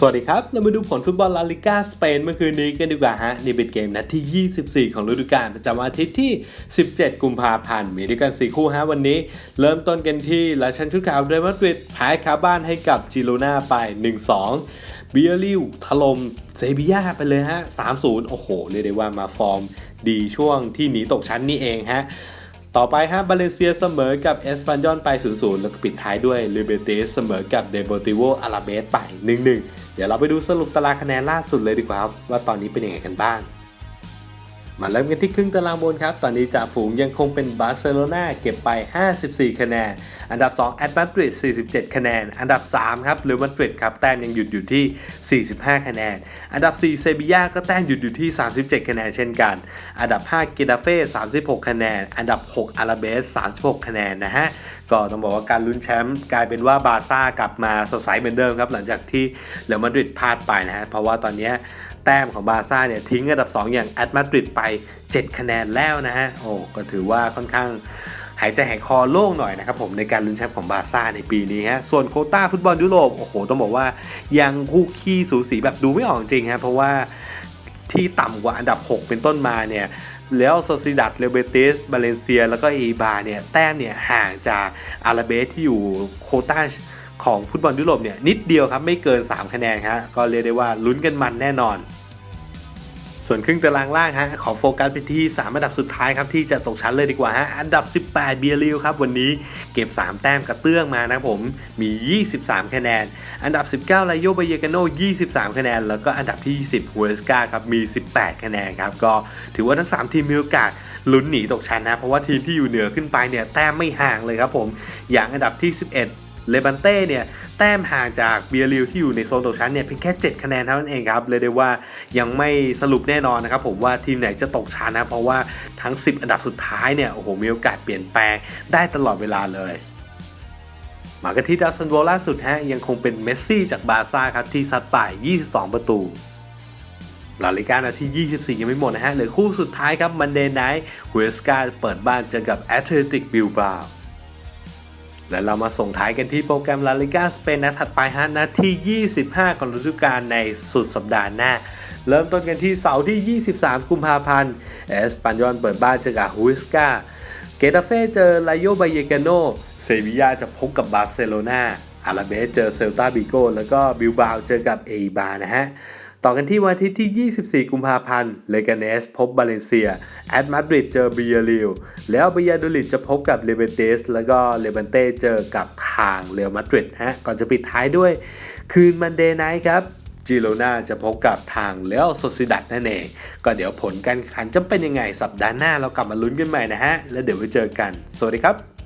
สวัสดีครับ เรามาดูผลฟุตบอลลาลิก้าสเปนเมื่อคืนนี้กันดีกว่าฮะ นี่เป็นเกมนัดที่ 24 ของฤดูกาลประจำอาทิตย์ที่ 17 กุมภาพันธ์ มีด้วยกัน 4 คู่ฮะวันนี้ เริ่มต้นกันที่ลาชันชุดขาวเรอัลมาดริดแพ้คาบ้านให้กับจิโรนาไป 1-2 เบียริวถล่มเซบียาไปเลยฮะ 3-0 โอ้โห เรียกได้ว่ามาฟอร์มดีช่วงที่หนีตกชั้นนี่เองฮะ ต่อไปฮะบาเลเซียเสมอกับเอสปันยอนไป 0-0 แล้วก็ปิดท้ายด้วยลิเบเตสเสมอกับเดโบติโวอาราเบสไป 1-1 เดี๋ยวเราไปดูสรุปตารางคะแนนล่าสุดเลยดีกว่าครับว่าตอนนี้เป็นยังไงกันบ้าง มาเริ่มกันที่ครึ่งตารางบนครับ ตอนนี้จ่าฝูงยังคงเป็นบาร์เซโลนาเก็บไป 54 คะแนน อันดับ2แอตมาดริด 47 คะแนน อันดับ 3 ครับเรอัลมาดริดครับ แต้มยังหยุดอยู่ที่ 45 คะแนน อันดับ 4 เซบียาก็แต้มหยุดอยู่ที่ 37 คะแนนเช่นกัน อันดับ 5 เกตาเฟ่ 36 คะแนน อันดับ 6 อาราเบส 36 คะแนนนะฮะ ก็ต้องบอกว่าการลุ้นแชมป์กลายเป็นว่าบาร์ซ่ากลับมาสดใสเหมือนเดิมครับหลังจากที่เรอัลมาดริดพลาดไปนะฮะเพราะว่าตอนนี้แต้มของบาร์ซ่าเนี่ยทิ้งอันดับ 2 อย่างแอตมาดริดไป 7 คะแนนแล้วนะฮะโอ้ก็ถือว่าค่อนข้างหายใจหายคอโล่งหน่อยนะครับผมในการลุ้นแชมป์ของบาร์ซ่าในปีนี้ฮะส่วนโคต้าฟุตบอลยุโรปโอ้โหต้องบอกว่ายังคู่ขี้สูสีแบบดูไม่ออกจริงฮะเพราะว่าที่ต่ำกว่าอันดับ 6 เป็นต้นมาเนี่ย แล้วโซซิดัดเรเบติสบาเลนเซีย แล้วก็เอบาเนี่ยแต้มเนี่ยห่างจากอาราเบสที่อยู่โคต้าของฟุตบอลยุโรปเนี่ยนิดเดียวครับไม่เกิน 3 คะแนนครับก็เรียกได้ว่าลุ้นกันมันแน่นอน ส่วนครึ่งตารางล่างฮะขอโฟกัสไปที่ 3 อันดับสุดท้ายครับที่จะตกชั้นเลยดีกว่าฮะอันดับ 18 เบียริวครับวันนี้เก็บ 3 แต้มกระเตื้องมานะผมมี 23 คะแนน อันดับ 19ไลโยบายเกโน 23 คะแนน แล้วก็อันดับที่ 20ฮัวสกาครับมี 18 คะแนนครับก็ถือว่าทั้ง 3 ทีมมีโอกาสลุ้นหนีตกชั้นนะเพราะว่าทีมที่อยู่เหนือขึ้นไปเนี่ยแต้มไม่ห่างเลยครับผมอย่างอันดับที่ 11 เลบันเต้เนี่ยแต้มห่างจากเบียริวที่อยู่ในโซนตกชั้นเนี่ยเพียงแค่ 7 คะแนนเท่านั้นเองครับเลยได้ว่ายังไม่สรุปแน่นอนนะครับผมว่าทีมไหนจะตกชั้นนะเพราะว่าทั้ง 10 อันดับสุดท้ายเนี่ยโอ้โหมีโอกาสเปลี่ยนแปลงได้ตลอดเวลาเลยมากันที่ดาวซันโวล่าสุดฮะยังคงเป็นเมสซี่จากบาซ่าครับที่ซัดไป22 ประตูลาลิกานาที่ 24 ยังไม่หมดนะฮะเหลือคู่สุดท้ายครับมันเดย์ไนท์ฮุเอสกาเปิดบ้านเจอกับแอตเลติกบิลบา และเรามาส่งท้ายกันที่โปรแกรมลาลิกาสเปนนัดถัดไปฮะนัดที่ 25 ของฤดูกาลในสุดสัปดาห์หน้า เริ่มต้นกันที่เสาร์ที่ 23 กุมภาพันธ์เอสปันยอนเปิดบ้านเจอกับฮุสกาเกตาเฟ่เจอไลโยบายเยกาโนเซบียาจะพบกับบาร์เซโลนาอาราเบสเจอเซลตาบิโกแล้วก็บิลบาวเจอกับเอบานะฮะ ต่อกันที่วันอาทิตย์ที่ 24 กุมภาพันธ์ เลกาเนสพบบาเลนเซีย แอตมาดริดเจอเบียริล แล้วบียาดูลิดจะพบกับเลเบเตส แล้วก็เลเบนเต้เจอกับทางเรอัลมาดริดฮะ ก่อนจะปิดท้ายด้วย คืนมันเดย์ไนท์ครับจิโรนาจะพบกับทางเลอโซซิดัดนั่นเอง ก็เดี๋ยวผลการแข่งขันจะเป็นยังไงสัปดาห์หน้าเรากลับมาลุ้นกันใหม่นะฮะ แล้วเดี๋ยวไว้เจอกัน สวัสดีครับ